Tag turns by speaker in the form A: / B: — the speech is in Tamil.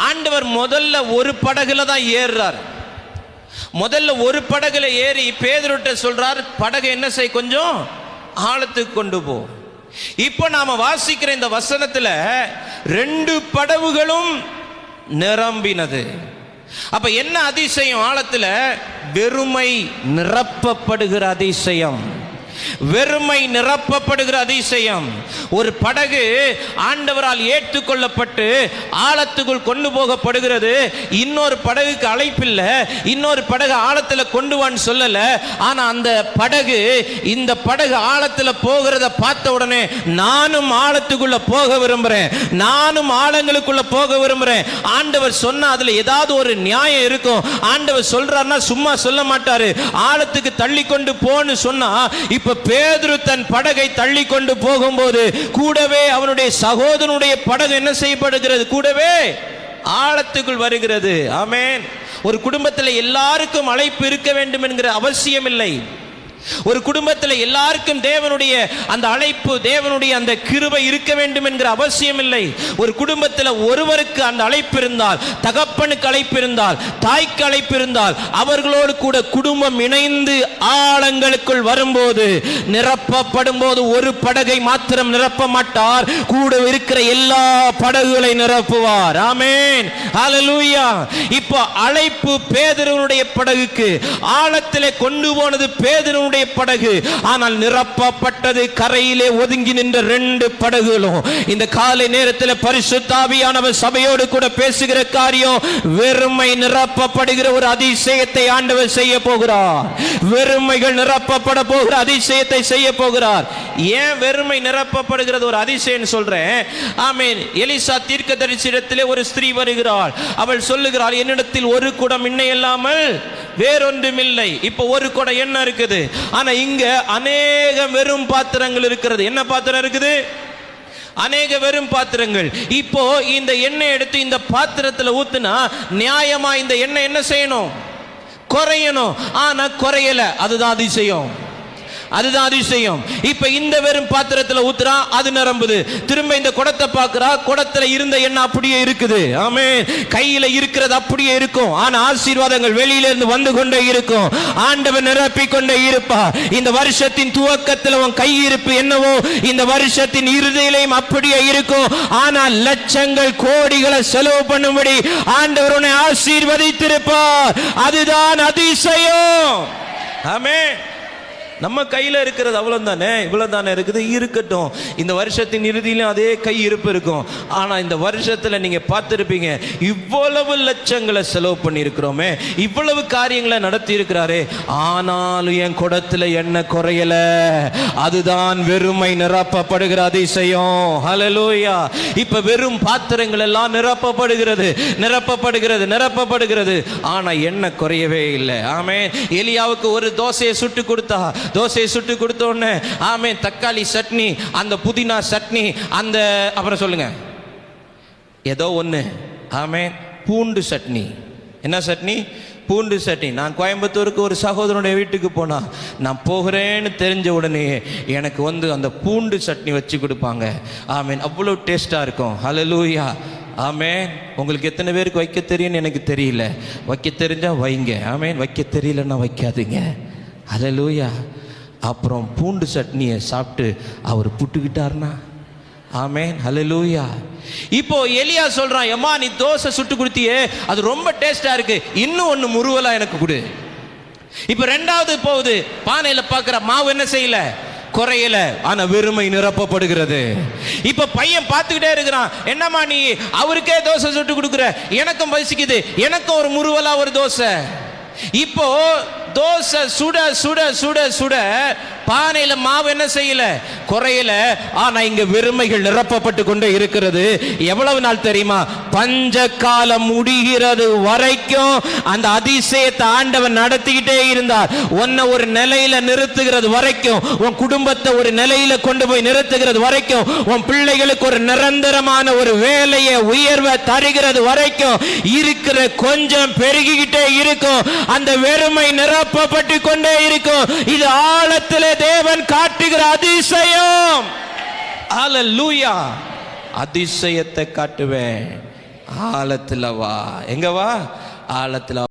A: ஆண்டவர் முதல்ல ஒரு படகுல தான் ஏறுறார். முதல்ல ஒரு படகுல ஏறி பேதருட்ட சொல்றார் படகு என்ன செய் கொஞ்சம் ஆழத்துக்கு கொண்டு போ. இப்போ நாம வாசிக்கிற இந்த வசனத்துல ரெண்டு படகுகளும் நிரம்பினது. அப்ப என்ன அதிசயம்? ஆழத்துல வெறுமை நிரப்பப்படுகிற அதிசயம். வெறுமை நிரப்பப்படுகிற அதிசயம். ஒரு படகு ஆண்டவரால் ஏற்றுக்கொள்ளப்பட்டு ஆழத்துக்குள் கொண்டு போகப்படுகிறது. இன்னொரு படகுக்கு அழைப்பில்லை. இன்னொரு படகு ஆழத்துல கொண்டு வான்னு சொல்லல. ஆனா அந்த படகு இந்த படகு ஆழத்துல போகிறத பார்த்த உடனே நானும் ஆழத்துக்குள்ள போக விரும்புறேன். நானும் ஆழங்களுக்குள்ள போக விரும்புறேன். ஆண்டவர் சொன்னா அதுல ஏதாவது ஒரு நியாயம் இருக்கும். ஆண்டவர் சொல்றாருன்னா சும்மா சொல்ல மாட்டாரு. ஆழத்துக்கு தள்ளி கொண்டு போன்னு சொன்னா இப்ப பேதுரு தன் படகை தள்ளி கொண்டு போகும்போது கூடவே அவனுடைய சகோதரனுடைய படகு என்ன செய்யப்படுகிறது? கூடவே ஆழத்துக்குள் வருகிறது. ஆமேன். ஒரு குடும்பத்தில் எல்லாருக்கும் அழைப்பு இருக்க வேண்டும் என்கிற அவசியம் இல்லை ஒரு குடும்பத்தில் எல்லாருக்கும் தேவனுடைய அந்த அழைப்பு தேவனுடைய அந்த கிருபை இருக்க வேண்டும் என்கிற அவசியம் இல்லை. ஒரு குடும்பத்தில் ஒருவருக்கு அந்த அழைப்பு இருந்தால் தகப்பனுக்கு அழைப்பு இருந்தால் தாய்க்கு அழைப்பு இருந்தால் அவர்களோடு கூட குடும்பம் இணைந்து ஆழங்களுக்குள் வரும்போது நிரப்பப்படும் போது ஒரு படகை மாத்திரம் நிரப்ப மாட்டார். கூட இருக்கிற எல்லா படகுகளை நிரப்புவார். ஆமேன். ஹalleluya. இப்போ அழைப்பு பேதுருவனுடைய படகுக்கு ஆழத்திலே கொண்டு போனது பேதுருவனுடைய படகு. ஆனால் நிரப்பப்பட்டது கரையிலே ஒதுங்கி நின்ற ரெண்டு படகுகளும். இந்த காலை நேரத்தில் பரிசுத்தாவியானவர் சபையோடு கூட பேசுகிற காரியம் வெறுமை நிரப்பப்படுகிற ஒரு அதிசயத்தை ஆண்டவர் செய்ய போகிறார். வெறுமைகள் நிரப்பப்பட போகிற அதிசயத்தை செய்ய போகிறார். ஏன் வெறுமை நிரப்பப்படுகிறது ஒரு அதிசயம் சொல்றேன்? ஆமீன். எலிசா தீர்க்கதரிசிடத்திலே ஒரு ஸ்திரீ வருகிறாள். அவள் சொல்லுகிறாள் என்னிடத்தில் ஒரு குடம் இன்னை இல்லாமல் வேறொன்றுமில்லை. இப்போ ஒரு குடம் எண்ணெய் இருக்குது? ஆனா இங்க அநேக வெறும் பாத்திரங்கள் இருக்கிறது. என்ன பாத்திரம் இருக்குது? அநேக வெறும் பாத்திரங்கள். இப்போ இந்த எண்ணெய் எடுத்து இந்த பாத்திரத்தில் ஊத்துனா நியாயமா இந்த எண்ணெய் என்ன செய்யணும்? குறையணும். ஆனா குறையல. அதுதான் அதிசயம். அதுதான் அதிசயம். இப்ப இந்த வெறும் பாத்திரத்துல ஊத்துறா அது நிரம்புது. திரும்ப இந்த குடத்தை பார்க்கறா குடத்துல இருந்த எண்ணெய் அப்படியே இருக்குது. ஆமே கையில இருக்கிறது அப்படியே இருக்கும். ஆனா ஆசீர்வாதங்கள் வெளியில இருந்து வந்து கொண்டே இருக்கும். ஆண்டவர் நிரப்பி கொண்டே இருப்பா இந்த வருஷத்தின் துவக்கத்தில் உன் கையிருப்பு என்னவோ இந்த வருஷத்தின் இறுதியிலையும் அப்படியே இருக்கும். ஆனால் லட்சங்கள் கோடிகளை செலவு பண்ணும்படி ஆண்டவர் உன்னை ஆசீர்வதித்திருப்பார். அதுதான் அதிசயம். ஆமே நம்ம கையில் இருக்கிறது அவ்வளோ தானே இவ்வளோ தானே இருக்குது? இருக்கட்டும். இந்த வருஷத்தின் இறுதியிலும் அதே கை இருப்பு இருக்கும். ஆனால் இந்த வருஷத்தில் நீங்கள் பார்த்துருப்பீங்க இவ்வளவு லட்சங்களை செலவு பண்ணியிருக்கிறோமே. இவ்வளவு காரியங்களை நடத்தி இருக்கிறாரே ஆனாலும் என் குடத்தில் என்ன குறையல. அதுதான் வெறுமை நிரப்பப்படுகிற அதிசயம். ஹலலோயா இப்போ வெறும் பாத்திரங்கள் எல்லாம் நிரப்பப்படுகிறது. நிரப்பப்படுகிறது நிரப்பப்படுகிறது. ஆனால் என்ன குறையவே இல்லை. ஆமே எலியாவுக்கு ஒரு தோசையை சுட்டு கொடுத்தா தோசையை சுட்டு கொடுத்த உடனே ஆமே தக்காளி சட்னி அந்த புதினா சட்னி அந்த அப்புறம் சொல்லுங்க. ஏதோ ஒன்று ஆமே பூண்டு சட்னி. என்ன சட்னி? பூண்டு சட்னி. நான் கோயம்புத்தூருக்கு ஒரு சகோதரனுடைய வீட்டுக்கு போனால் நான் போகிறேன்னு தெரிஞ்ச உடனே எனக்கு வந்து அந்த பூண்டு சட்னி வச்சு கொடுப்பாங்க. ஆமீன். அவ்வளோ டேஸ்ட்டாக இருக்கும். ஹலலூயா ஆமேன். உங்களுக்கு எத்தனை பேருக்கு வைக்க தெரியும்னு எனக்கு தெரியல. வைக்க தெரிஞ்சால் வைங்க. ஆமேன். வைக்க தெரியலன்னா வைக்காதீங்க. லூயா அப்புறம் பூண்டு சட்னியை சாப்பிட்டு அவர் புட்டுக்கிட்டாருன்னா ஆமேன். ஹலலூயா இப்போ எலியா சொல்றான் எம்மா நீ தோசை சுட்டு கொடுத்தியே அது ரொம்ப டேஸ்டா இருக்கு. இன்னும் ஒன்று முருவலா எனக்கு கொடு. இப்போ ரெண்டாவது போகுது பானையில் பார்க்குற மாவு என்ன செய்யல? குறையல. ஆனா வெறுமை நிரப்பப்படுகிறது. இப்ப பையன் பார்த்துக்கிட்டே இருக்கிறான் என்னம்மா நீ அவருக்கே தோசை சுட்டு கொடுக்குற? எனக்கும் பசிக்குது. எனக்கும் ஒரு முருவலா ஒரு தோசை. இப்போ தோசை சுட சுட சுட சுட பானையில் மாவு என்ன செய்யல? குறையல. ஆனா இங்க வெறுமைகள் நிரப்பப்பட்டு கொண்டே இருக்கிறது. எவ்வளவு நாள் தெரியுமா? பஞ்ச காலம் முடிகிறது வரைக்கும் அந்த அதிசயத்தை ஆண்டவன் நடத்திக்கிட்டே இருந்தார். உன்னை ஒரு நிலையில நிறுத்துகிறது வரைக்கும் உன் குடும்பத்தை ஒரு நிலையில கொண்டு போய் நிறுத்துகிறது வரைக்கும் உன் பிள்ளைகளுக்கு ஒரு நிரந்தரமான ஒரு வேலையை உயர்வை தருகிறது வரைக்கும் இருக்கிற கொஞ்சம் பெருகிக்கிட்டே இருக்கும். அந்த வெறுமை நிரப்பப்பட்டு கொண்டே இருக்கும். இது ஆழத்திலே தேவன் காட்டுகிற அதிசயம். ஹalleluya அதிசயத்தை காட்டுவேன். ஆழத்தில் வா. எங்க வா? ஆழத்துல